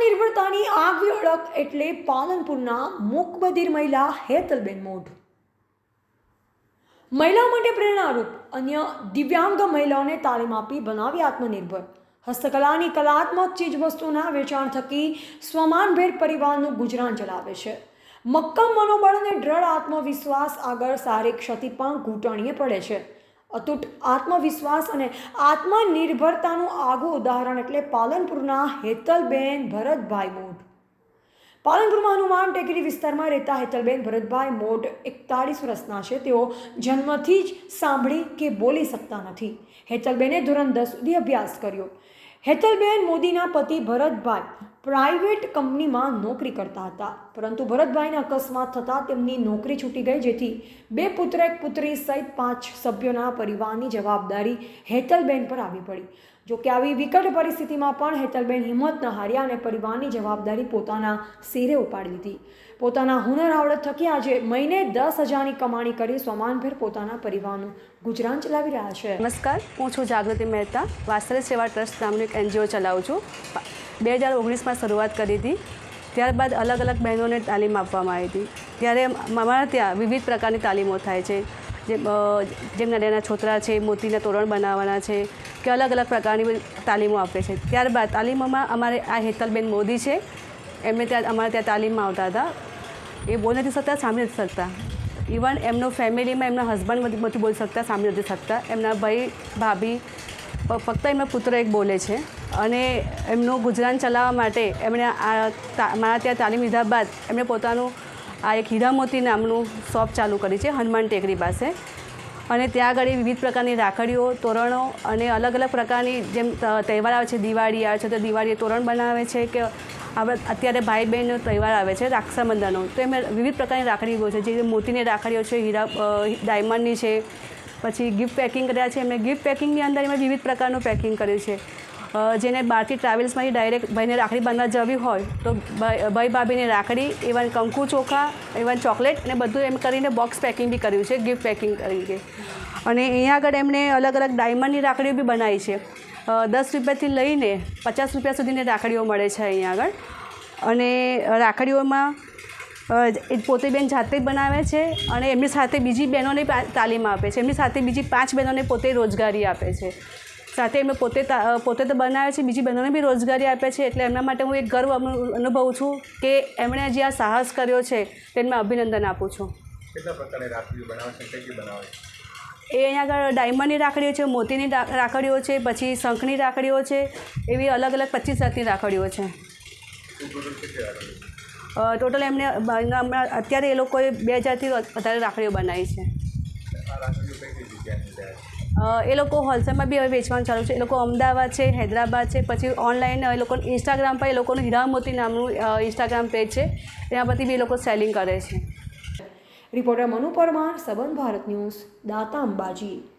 તક એટલે પાલનપુરના મૂકબધિર મહિલા હેતલબેન મોઢ. મહિલાઓ માટે પ્રેરણારૂપ અન્ય દિવ્યાંગ મહિલાઓને તાલીમ આપી બનાવી આત્મનિર્ભર. હસ્તકલાની કલાત્મક ચીજવસ્તુના વેચાણ થકી સ્વમાનભેર પરિવારનું ગુજરાન ચલાવે છે. મક્કમ મનોબળ અને દ્રઢ આત્મવિશ્વાસ આગળ સારી ક્ષતિ પણ ઘૂંટણીએ પડે છે. અતૂટ આત્મવિશ્વાસ અને આત્મનિર્ભરતાનું આગવું ઉદાહરણ એટલે પાલનપુરના હેતલબેન ભરતભાઈ મોઢ. પાલનપુરમાં હનુમાન ટેકરી વિસ્તારમાં રહેતા હેતલબેન ભરતભાઈ મોઢ એકતાળીસ વર્ષના છે. તેઓ જન્મથી જ સાંભળી કે બોલી શકતા નથી. હેતલબેને ધોરણ દસ સુધી અભ્યાસ કર્યો. હેતલબેન મોદીના પતિ ભરતભાઈ પ્રાઇવેટ કંપનીમાં નોકરી કરતા હતા. પરંતુ ભરતભાઈને અકસ્માત થતાં તેમની નોકરી છૂટી ગઈ, જેથી બે પુત્ર, એક પુત્રી સહિત પાંચ સભ્યોના પરિવારની જવાબદારી હેતલબેન પર આવી પડી. જો કે આવી વિકટ પરિસ્થિતિમાં પણ હેતલબેન હિંમત ન હાર્યા અને પરિવારની જવાબદારી પોતાના સિરે ઉપાડી લીધી. પોતાના હુનર આવડત થકી આજે મહિને દસ હજારની કમાણી કરી સ્વમાનભેર પોતાના પરિવારનું ગુજરાન ચલાવી રહ્યા છે. નમસ્કાર, હું છું જાગૃતિ મહેતા વાસ્તવિક સેવા ટ્રસ્ટ નામનું એક એનજીઓ ચલાવું છું. બે હજાર ઓગણીસમાં શરૂઆત કરી હતી, ત્યારબાદ અલગ અલગ બહેનોને તાલીમ આપવામાં આવી હતી. ત્યારે અમારા ત્યાં વિવિધ પ્રકારની તાલીમો થાય છે. જેમ નાના નાના છોતરા છે, મોતીના તોરણ બનાવવાના છે, કે અલગ અલગ પ્રકારની તાલીમો આપે છે. ત્યારબાદ તાલીમોમાં અમારે આ હેતલબેન મોદી છે. એમને ત્યાં, અમારે ત્યાં તાલીમમાં આવતા હતા. એ બોલી નથી શકતા, સાંભળી નથી શકતા. ઇવન એમનો ફેમિલીમાં એમના હસબન્ડ નથી બોલી શકતા, સાંભળી નથી શકતા. એમના ભાઈ, ભાભી ફક્ત એમના પુત્ર એક બોલે છે. અને એમનું ગુજરાન ચલાવવા માટે એમણે આ, મારા ત્યાં તાલીમ લીધા બાદ એમણે પોતાનું આ એક હીરામોતી નામનું શોપ ચાલુ કરી છે, હનુમાન ટેકરી પાસે. અને ત્યાં આગળ વિવિધ પ્રકારની રાખડીઓ, તોરણો અને અલગ અલગ પ્રકારની જેમ તહેવાર આવે છે, દિવાળી આવે છે, તો દિવાળીએ તોરણ બનાવે છે કે આપણે અત્યારે ભાઈ બહેનનો તહેવાર આવે છે, રક્ષાબંધનનો. તો એમાં વિવિધ પ્રકારની રાખડીઓ છે, જે મોતીની રાખડીઓ છે, હીરા ડાયમંડની છે, પછી ગિફ્ટ પેકિંગ કર્યા છે. એમણે ગિફ્ટ પેકિંગની અંદર એમાં વિવિધ પ્રકારનું પેકિંગ કર્યું છે. જેને બહારથી ટ્રાવેલ્સમાંથી ડાયરેક્ટ ભાઈને રાખડી બાંધવા જવી હોય, તો ભાઈ ભાભીને રાખડી ઇવન કંકુ ચોખા ઇવન ચોકલેટ અને બધું એમ કરીને બોક્સ પેકિંગ બી કર્યું છે ગિફ્ટ પેકિંગ કરીને અને અહીંયા આગળ એમણે અલગ અલગ ડાયમંડની રાખડીઓ બી બનાવી છે. દસ રૂપિયાથી લઈને પચાસ રૂપિયા સુધીની રાખડીઓ મળે છે અહીંયા આગળ. અને રાખડીઓમાં એ પોતે બેન જાતે બનાવે છે અને એમની સાથે બીજી બહેનોને તાલીમ આપે છે. એમની સાથે બીજી પાંચ બહેનોને પોતે રોજગારી આપે છે. સાથે એમને પોતે પોતે તો બનાવે છે બીજી બહેનોને બી રોજગારી આપે છે એટલે એમના માટે હું એક ગર્વ અનુ- અનુભવું છું કે એમણે જે આ સાહસ કર્યો છે તેમને અભિનંદન આપું છું. કેટલા પ્રકારની રાખડીઓ બનાવે છે કઈ કઈ બનાવે એ અહીંયા આગળ ડાયમંડની રાખડીઓ છે મોતીની રાખડીઓ છે પછી શંખની રાખડીઓ છે એવી અલગ અલગ પચીસ જાતની રાખડીઓ છે. ટોટલ એમને હમણાં અત્યારે એ લોકોએ બે હજારથી વધારે રાખડીઓ બનાવી છે? એ લોકો હોલસેલમાં બી હવે વેચવાનું ચાલુ છે. એ લોકો અમદાવાદ છે, હૈદરાબાદ છે, પછી ઓનલાઈન એ લોકો ઇન્સ્ટાગ્રામ પર એ લોકોનું હીરામોતી નામનું ઇન્સ્ટાગ્રામ પેજ છે. એના પરથી બી એ લોકો સેલિંગ કરે છે. રિપોર્ટર મનુ પરમાર, સબન ભારત ન્યૂઝ, દાતા અંબાજી.